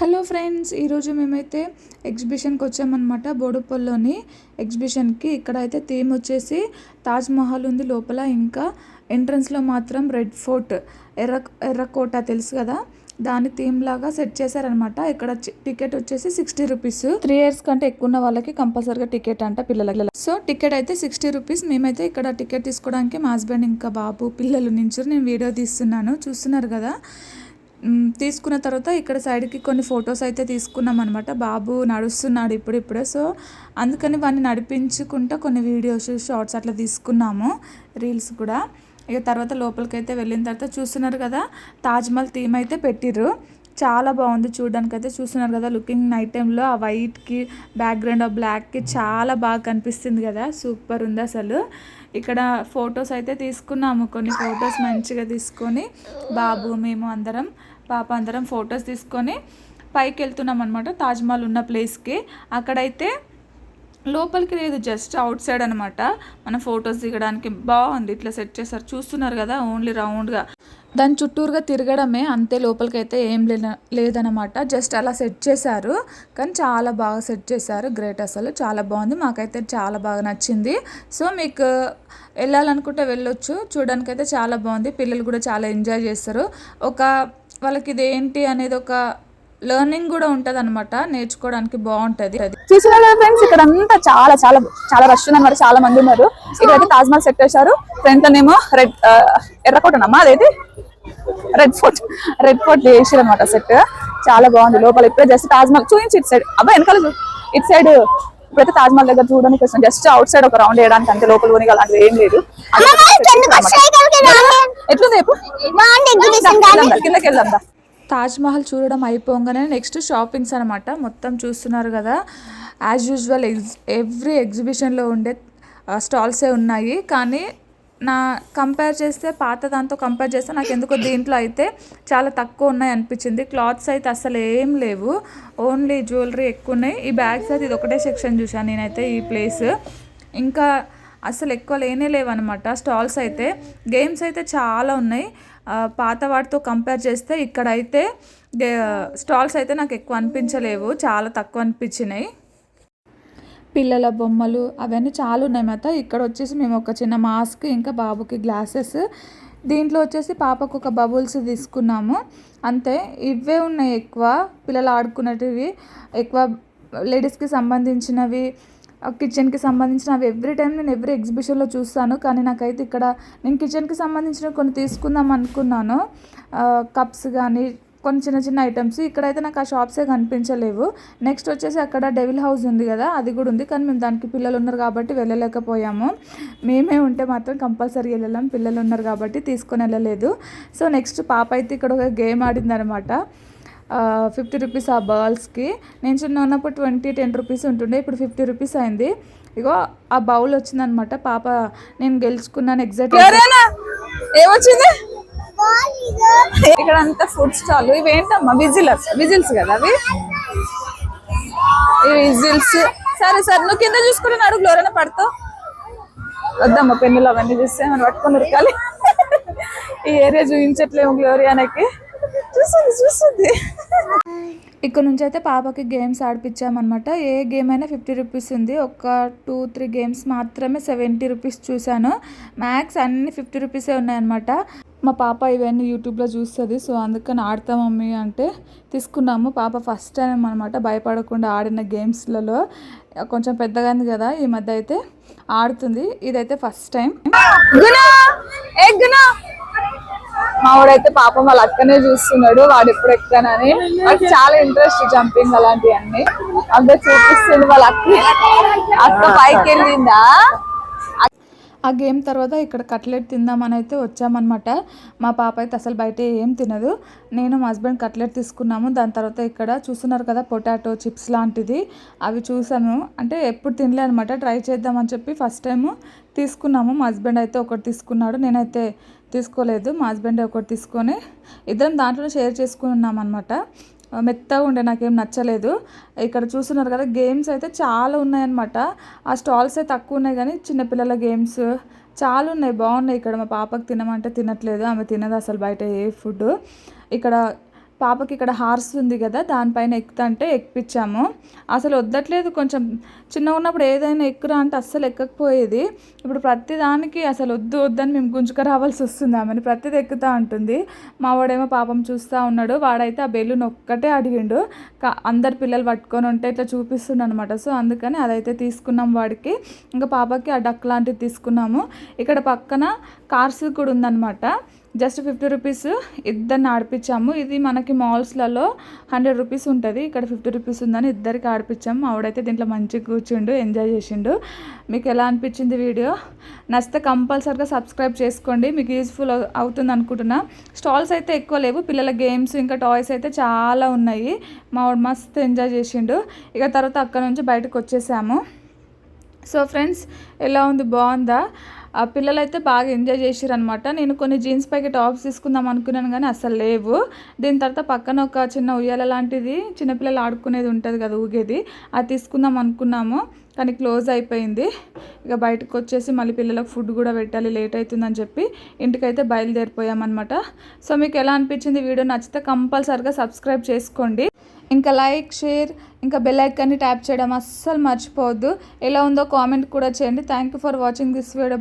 Hello friends ఈరోజు మేమైతే ఎగ్జిబిషన్కి వచ్చామన్నమాట బోడుపల్లిలోని ఎగ్జిబిషన్కి. ఇక్కడ అయితే థీమ్ వచ్చేసి తాజ్ మహల్ ఉంది లోపల ఇంకా ఎంట్రన్స్లో మాత్రం రెడ్ ఫోర్ట్ ఎర్ర ఎర్రకోట తెలుసు కదా? దాని థీమ్ లాగా సెట్ చేశారనమాట ఇక్కడ చి- టికెట్ వచ్చేసి సిక్స్టీ రూపీస్. త్రీ ఇయర్స్ కంటే ఎక్కువ ఉన్న వాళ్ళకి కంపల్సరీగా టికెట్ అంట పిల్లలకి. సో టికెట్ అయితే సిక్స్టీ రూపీస్. మేమైతే ఇక్కడ టికెట్ తీసుకోవడానికి మా హస్బెండ్ ఇంకా బాబు పిల్లలు నుంచి నేను వీడియో తీస్తున్నాను. చూస్తున్నారు కదా? తీసుకున్న తర్వాత ఇక్కడ సైడ్కి కొన్ని ఫొటోస్ అయితే తీసుకున్నాం అనమాట బాబు నడుస్తున్నాడు ఇప్పుడిప్పుడే సో అందుకని వాడిని నడిపించుకుంటా కొన్ని వీడియోస్ షార్ట్స్ అట్లా తీసుకున్నాము రీల్స్ కూడా. ఇక తర్వాత లోపలికి అయితే వెళ్ళిన తర్వాత చూస్తున్నారు కదా తాజ్మహల్ థీమ్ అయితే పెట్టిర్రు. చాలా బాగుంది చూడడానికి అయితే చూస్తున్నారు కదా లుకింగ్ నైట్ టైంలో ఆ వైట్కి బ్యాక్గ్రౌండ్ ఆ బ్లాక్కి చాలా బాగా కనిపిస్తుంది కదా. సూపర్ ఉంది అసలు. ఇక్కడ ఫొటోస్ అయితే తీసుకున్నాము కొన్ని ఫొటోస్ మంచిగా తీసుకొని. బాబు మేము అందరం. పాప అందరం ఫొటోస్ తీసుకొని పైకి వెళ్తున్నాం అనమాట తాజ్మహల్ ఉన్న ప్లేస్కి. అక్కడైతే లోపలికి లేదు జస్ట్ అవుట్ సైడ్ అనమాట మన ఫొటోస్ దిగడానికి బాగుంది ఇట్లా సెట్ చేశారు. చూస్తున్నారు కదా ఓన్లీ రౌండ్గా. దాని చుట్టూరుగా తిరగడమే అంతే లోపలికి అయితే ఏం లే లేదనమాట జస్ట్ అలా సెట్ చేశారు కానీ చాలా బాగా సెట్ చేశారు. గ్రేట్ అసలు చాలా బాగుంది. మాకైతే చాలా బాగా నచ్చింది. సో మీకు వెళ్ళాలనుకుంటే వెళ్ళొచ్చు. చూడడానికైతే చాలా బాగుంది. పిల్లలు కూడా చాలా ఎంజాయ్ చేస్తారు. ఒక వాళ్ళకి ఇది ఏంటి అనేది ఒక లెర్నింగ్ కూడా ఉంటుంది అనమాట నేర్చుకోవడానికి బాగుంటుంది. అది చూసిన ఫ్రెండ్స్ ఇక్కడ అంతా చాలా చాలా చాలా రష్ ఉన్నారు. చాలా మంది ఉన్నారు. ఇక్కడ అయితే తాజ్ మహల్ సెట్ చేశారు. ఫ్రంట్ లోనేమో రెడ్ ఎర్రకోటనమ్మా అదైతే రెడ్ ఫోర్ట్ రెడ్ ఫోర్ట్ చేసారు అనమాట సెట్ చాలా బాగుంది. లోపల ఇప్పుడే జస్ట్ తాజ్ మహల్ చూపించి ఇటు సైడ్ అబ్బాయి వెనకాల ఇటు సైడ్ ఇప్పుడైతే తాజ్ మహల్ దగ్గర చూడడానికి వస్తాం జస్ట్ అవుట్ సైడ్ ఒక రౌండ్ వేయడానికి అంతే. లోపల పోనీ అలాంటిది ఏం లేదు. ఎట్లుంది చెప్పు? వెళ్దాం, కిందకి వెళ్దాం దా. తాజ్ మహల్ చూడడం అయిపోగానే నెక్స్ట్ షాపింగ్స్ అనమాట మొత్తం చూస్తున్నారు కదా. యాజ్ యూజువల్ ఎగ్జ్ ఎవ్రీ ఎగ్జిబిషన్లో ఉండే స్టాల్సే ఉన్నాయి. కానీ నా కంపేర్ చేస్తే పాత దాంతో కంపేర్ చేస్తే నాకు ఎందుకో దీంట్లో అయితే చాలా తక్కువ ఉన్నాయి అనిపించింది. క్లాత్స్ అయితే అసలు ఏం లేవు. ఓన్లీ జ్యువెలరీ ఎక్కువ ఉన్నాయి. ఈ బ్యాగ్స్ అయితే ఇది ఒకటే సెక్షన్ చూసాను నేనైతే ఈ ప్లేస్ ఇంకా అసలు ఎక్కువ లేనే లేవన్నమాట. స్టాల్స్ అయితే గేమ్స్ అయితే చాలా ఉన్నాయి. పాత వాటితో కంపేర్ చేస్తే ఇక్కడైతే స్టాల్స్ అయితే నాకు ఎక్కువ అనిపించలేవు. చాలా తక్కువ అనిపించినాయి. పిల్లల బొమ్మలు అవన్నీ చాలా ఉన్నాయి మాత. ఇక్కడ వచ్చేసి మేము ఒక చిన్న మాస్క్ ఇంకా బాబుకి గ్లాసెస్. దీంట్లో వచ్చేసి పాపకు ఒక బబుల్స్ తీసుకున్నాము. అంతే ఇవే ఉన్నాయి ఎక్కువ. పిల్లలు ఆడుకునేటివి ఎక్కువ లేడీస్కి సంబంధించినవి. కిచెన్కి సంబంధించినవి ఎవ్రీ టైం నేను ఎవ్రీ ఎగ్జిబిషన్లో చూస్తాను. కానీ నాకైతే ఇక్కడ నేను కిచెన్కి సంబంధించిన కొన్ని తీసుకుందాం అనుకున్నాను. కప్స్ కానీ కొన్ని చిన్న చిన్న ఐటమ్స్ ఇక్కడైతే నాకు ఆ షాప్సే కనిపించలేవు. నెక్స్ట్ వచ్చేసి అక్కడ డెవిల్ హౌస్ ఉంది కదా అది కూడా ఉంది. కానీ మేము దానికి పిల్లలు ఉన్నారు కాబట్టి వెళ్ళలేకపోయాము. మేమే ఉంటే మాత్రం కంపల్సరీ వెళ్ళాం పిల్లలు ఉన్నారు కాబట్టి తీసుకొని వెళ్ళలేదు. సో నెక్స్ట్ పాప అయితే ఇక్కడ ఒక గేమ్ ఆడింది అనమాట ఫిఫ్టీ రూపీస్ ఆ బాల్స్కి. నేను చిన్న ఉన్నప్పుడు ట్వంటీ టెన్ రూపీస్ ఉంటుండే ఇప్పుడు ఫిఫ్టీ రూపీస్ అయింది. ఇగో ఆ బౌల్ వచ్చిందనమాట. పాప నేను గెలుచుకున్నాను ఎగ్జాక్ట్ ఏమొచ్చింది? ఇక్కడ అంతా ఫుడ్ స్టాల్ ఇవి ఏంటమ్మా విజిల్స్ విజిల్స్ కదా అవి? విజిల్స్ సరే సరే నువ్వు కింద చూసుకుని అడుగులు ఎవరైనా పడతావు వద్దమ్మా పెన్నులు అవన్నీ చూస్తే మనం పట్టుకొని ఉరకాలి. ఈ ఏరియా చూపించట్లేము గ్లోరియానకి చూస్తుంది చూస్తుంది. ఇక్కడ నుంచి అయితే పాపకి గేమ్స్ ఆడిపించామన్నమాట. ఏ గేమ్ అయినా ఫిఫ్టీ రూపీస్ ఉంది. ఒక టూ త్రీ గేమ్స్ మాత్రమే సెవెంటీ రూపీస్ చూశాను. మ్యాక్స్ అన్ని ఫిఫ్టీ రూపీసే ఉన్నాయన్నమాట. మా పాప ఇవన్నీ యూట్యూబ్లో చూస్తుంది సో అందుకని ఆడతా మమ్మీ అంటే తీసుకున్నాము. పాప ఫస్ట్ టైం అనమాట భయపడకుండా ఆడిన గేమ్స్లలో కొంచెం పెద్దగా ఉంది కదా ఈ మధ్య అయితే ఆడుతుంది. ఇదైతే ఫస్ట్ టైం గునా మా వాడైతే పాపం వాళ్ళ అక్కనే చూస్తున్నాడు వాడు ఎప్పుడు ఎక్కానని వాడికి చాలా ఇంట్రెస్ట్ జంపింగ్ అలాంటివన్నీ. అంతా చూపిస్తుంది వాళ్ళ అక్క. అక్క పైకి వెళ్ళిందా ఆ గేమ్ తర్వాత ఇక్కడ కట్లెట్ తిందామని అయితే వచ్చామన్నమాట. మా పాప అయితే అసలు బయట ఏం తినదు. నేను మా హస్బెండ్ కట్లెట్ తీసుకున్నాము. దాని తర్వాత ఇక్కడ చూస్తున్నారు కదా పొటాటో చిప్స్ లాంటిది. అవి చూసాము అంటే ఎప్పుడు తినలే అనమాట ట్రై చేద్దామని చెప్పి ఫస్ట్ టైం తీసుకున్నాము. మా హస్బెండ్ అయితే ఒకటి తీసుకున్నాడు. నేనైతే తీసుకోలేదు. మా హస్బెండ్ ఒకటి తీసుకొని ఇద్దరం దాంట్లో షేర్ చేసుకున్నాం అనమాట మెత్తగా ఉండే నాకేం నచ్చలేదు. ఇక్కడ చూస్తున్నారు కదా గేమ్స్ అయితే చాలా ఉన్నాయన్నమాట. ఆ స్టాల్స్ అయితే తక్కువ ఉన్నాయి కానీ చిన్నపిల్లల గేమ్స్ చాలా ఉన్నాయి. బాగున్నాయి ఇక్కడ. మా పాపకు తినమంటే తినట్లేదు. ఆమె తినదు అసలు బయట ఏ ఫుడ్ ఇక్కడ పాపకి ఇక్కడ హార్స్ ఉంది కదా దానిపైన ఎక్కుతంటే ఎక్కిపించాము అసలు వద్దట్లేదు కొంచెం చిన్నగా ఉన్నప్పుడు ఏదైనా ఎక్కురా అంటే అస్సలు ఎక్కకపోయేది. ఇప్పుడు ప్రతి దానికి అసలు వద్దు వద్దని మేము గుంజుక రావాల్సి వస్తుంది ఆమెను. ప్రతిది ఎక్కుతా ఉంటుంది. మా వాడేమో పాపం చూస్తూ ఉన్నాడు. వాడైతే ఆ బెలూన్ ఒక్కటే అడిగిండు. కా అందరు పిల్లలు పట్టుకొని ఉంటే ఇట్లా చూపిస్తుండ అనమాట సో అందుకని అదైతే తీసుకున్నాం వాడికి. ఇంకా పాపకి ఆ డక్ లాంటిది తీసుకున్నాము. ఇక్కడ పక్కన కార్స్ కూడా ఉందన్నమాట. జస్ట్ ఫిఫ్టీ రూపీస్ ఇద్దరిని ఆడిపించాము. ఇది మనకి మాల్స్లలో హండ్రెడ్ రూపీస్ ఉంటుంది. ఇక్కడ ఫిఫ్టీ రూపీస్ ఉందని ఇద్దరికి ఆడిపించాము. ఆవిడైతే దీంట్లో మంచిగా కూర్చుండు ఎంజాయ్ చేసిండు. మీకు ఎలా అనిపించింది వీడియో? నచ్చితే కంపల్సరిగా సబ్స్క్రైబ్ చేసుకోండి. మీకు యూస్ఫుల్ అవుతుంది అనుకుంటున్నా. స్టాల్స్ అయితే ఎక్కువ లేవు. పిల్లల గేమ్స్ ఇంకా టాయ్స్ అయితే చాలా ఉన్నాయి. మా మస్తు ఎంజాయ్ చేసిండు. ఇక తర్వాత అక్కడ నుంచి బయటకు వచ్చేసాము. సో ఫ్రెండ్స్ ఎలా ఉంది? బాగుందా? ఆ పిల్లలు అయితే బాగా ఎంజాయ్ చేసిర్రు అనమాట నేను కొన్ని జీన్స్ పైకి టాప్స్ తీసుకుందాం అనుకున్నాను కానీ అసలు లేవు. దీని తర్వాత పక్కన ఒక చిన్న ఉయ్యాల లాంటిది చిన్నపిల్లలు ఆడుకునేది ఉంటుంది కదా ఊగేది. అది తీసుకుందాం అనుకున్నాము కానీ క్లోజ్ అయిపోయింది. ఇక బయటకు వచ్చేసి మళ్ళీ పిల్లలకు ఫుడ్ కూడా పెట్టాలి లేట్ అవుతుందని చెప్పి ఇంటికైతే బయలుదేరిపోయామన్నమాట. సో మీకు ఎలా అనిపించింది వీడియో నచ్చితే కంపల్సరిగా సబ్స్క్రైబ్ చేసుకోండి. ఇంకా లైక్ షేర్ ఇంకా బెల్ ఐకాన్ని ట్యాప్ చేయడం అస్సలు మర్చిపోవద్దు. ఎలా ఉందో కామెంట్ కూడా చేయండి. Thank you for watching this video.